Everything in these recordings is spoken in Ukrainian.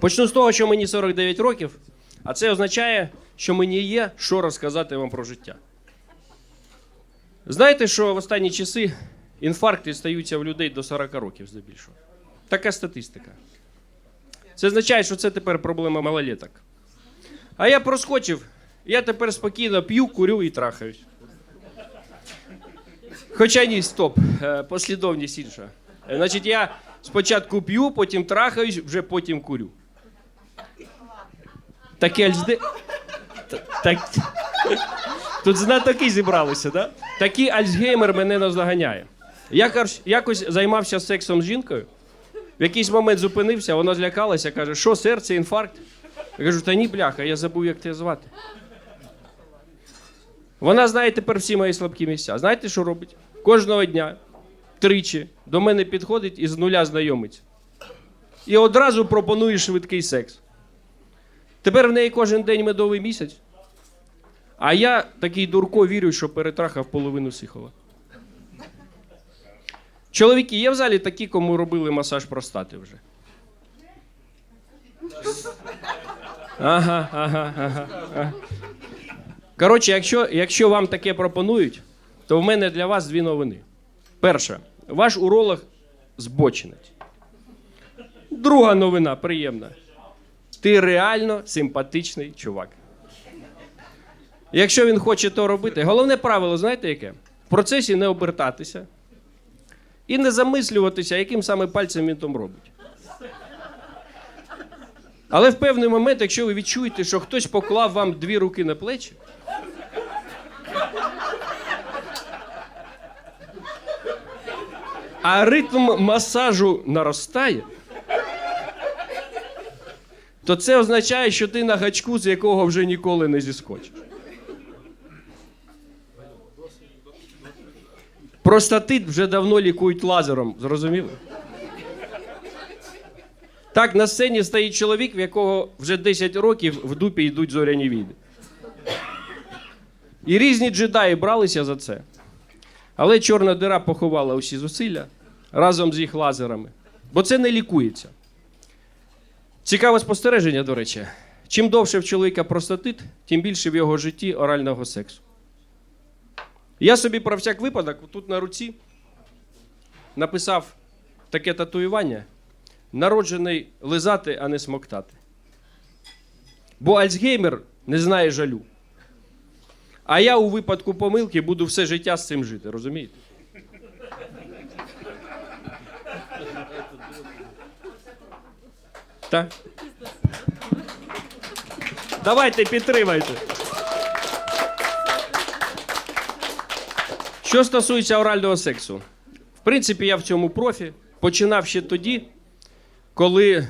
Почну з того, що мені 49 років, а це означає, що мені є що розказати вам про життя. Знаєте, що в останні часи інфаркти стаються в людей до 40 років здебільшого. Така статистика. Це означає, що це тепер проблема малолеток. А я проскочив, я тепер спокійно п'ю, курю і трахаюсь. Хоча ні, стоп, е, послідовність інша. Е, Значить, я спочатку п'ю, потім трахаюсь, вже потім курю. Таке альзде... Т- Так... Тут знатоки зібралися, да? Такий Альцгеймер мене наздоганяє. Я якось займався сексом з жінкою. В якийсь момент зупинився, вона злякалася, каже, що серце, інфаркт? Я кажу, та ні, бляха, я забув, як тебе звати. Вона знає тепер всі мої слабкі місця. Знаєте, що робить? Кожного дня, тричі, до мене підходить і з нуля знайомиться. І одразу пропонує швидкий секс. Тепер в неї кожен день медовий місяць. А я такий дурко вірю, що перетрахав половину сихова. Чоловіки, є в залі такі, кому робили масаж простати вже. Ага, ага, ага. Коротше, якщо, якщо вам таке пропонують, то в мене для вас дві новини. Перша, ваш уролог збочинець. Друга новина приємна. Ти реально симпатичний чувак. Якщо він хоче то робити, головне правило, знаєте яке? В процесі не обертатися і не замислюватися, яким саме пальцем він там робить. Але в певний момент, якщо ви відчуєте, що хтось поклав вам дві руки на плечі, а ритм масажу наростає, то це означає, що ти на гачку, з якого вже ніколи не зіскочиш. Простатит вже давно лікують лазером, зрозуміли? Так, на сцені стоїть чоловік, в якого вже 10 років в дупі йдуть зоряні війни. І різні джедаї бралися за це. Але чорна дира поховала усі зусилля разом з їх лазерами. Бо це не лікується. Цікаве спостереження, до речі. Чим довше в чоловіка простатит, тим більше в його житті орального сексу. Я собі про всяк випадок тут на руці написав таке татуювання: народжений лизати, а не смоктати. Бо Альцгеймер не знає жалю. А я у випадку помилки буду все життя з цим жити, розумієте? Так? Давайте підтримайте. Що стосується орального сексу, в принципі, я в цьому профі починав ще тоді, коли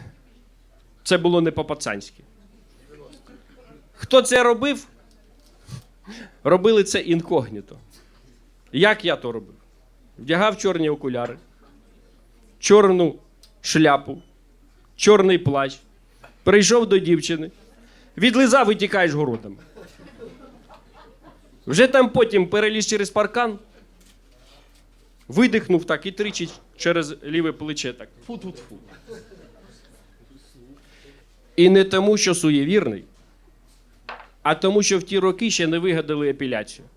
це було не по-пацанськи. Хто це робив? Робили це інкогніто. Як я то робив? Вдягав чорні окуляри, чорну шляпу, чорний плащ, прийшов до дівчини, відлизав і тікаєш городами. Вже там потім переліз через паркан, видихнув так і тричі через ліве плече так. Фу-фу-фу. І не тому, що суєвірний, а тому, що в ті роки ще не вигадали епіляцію.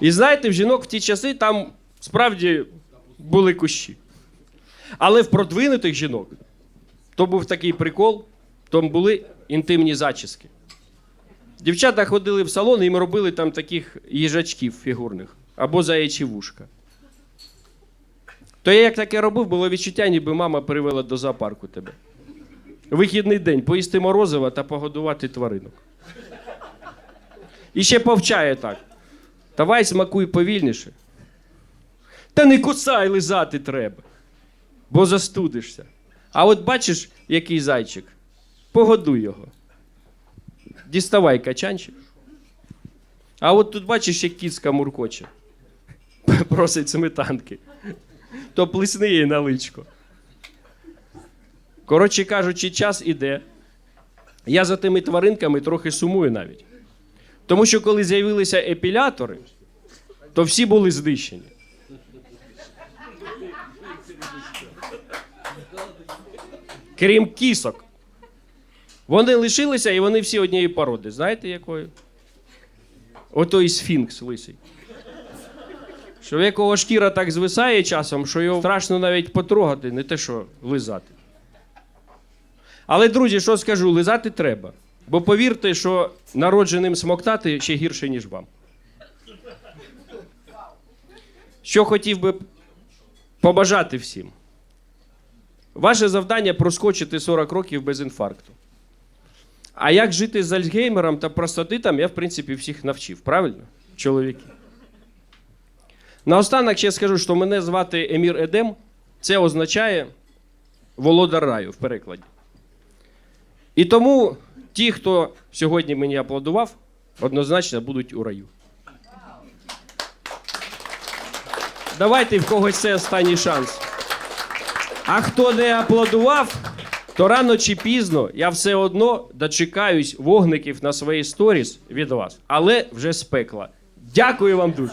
І знаєте, в жінок в ті часи там справді були кущі. Але в продвинутих жінок то був такий прикол, там були інтимні зачіски. Дівчата ходили в салон і їм робили там таких їжачків фігурних або заячі вушка. То я як таке робив, було відчуття, ніби мама привела до зоопарку тебе. Вихідний день поїсти морозива та погодувати тваринок. І ще повчає так. Давай смакуй повільніше. Та не кусай лизати треба, бо застудишся. А от бачиш, який зайчик, погодуй його. Діставай качанчик. А от тут бачиш, як кіцька муркоче. Просить сметанки. То плесни їй на личко. Коротше кажучи, час іде. Я за тими тваринками трохи сумую навіть. Тому що коли з'явилися епілятори, то всі були знищені. Крім кісок. Вони лишилися і вони всі однієї породи. Знаєте якої? Отой сфінкс лисий. Що в якого шкіра так звисає часом, що його страшно навіть потрогати, не те, що лизати. Але, друзі, що скажу, лизати треба. Бо повірте, що народженим смоктати ще гірше, ніж вам. Що хотів би побажати всім. Ваше завдання проскочити 40 років без інфаркту. А як жити з Альцгеймером та простатитом, я, в принципі, всіх навчив, правильно? Чоловіки. Наостанок ще скажу, що мене звати Емір Едем. Це означає володар раю в перекладі. І тому ті, хто сьогодні мені аплодував, однозначно будуть у раю. Давайте в когось це останній шанс. А хто не аплодував, то рано чи пізно я все одно дочекаюсь вогників на свої сторіс від вас, але вже з пекла. Дякую вам дуже.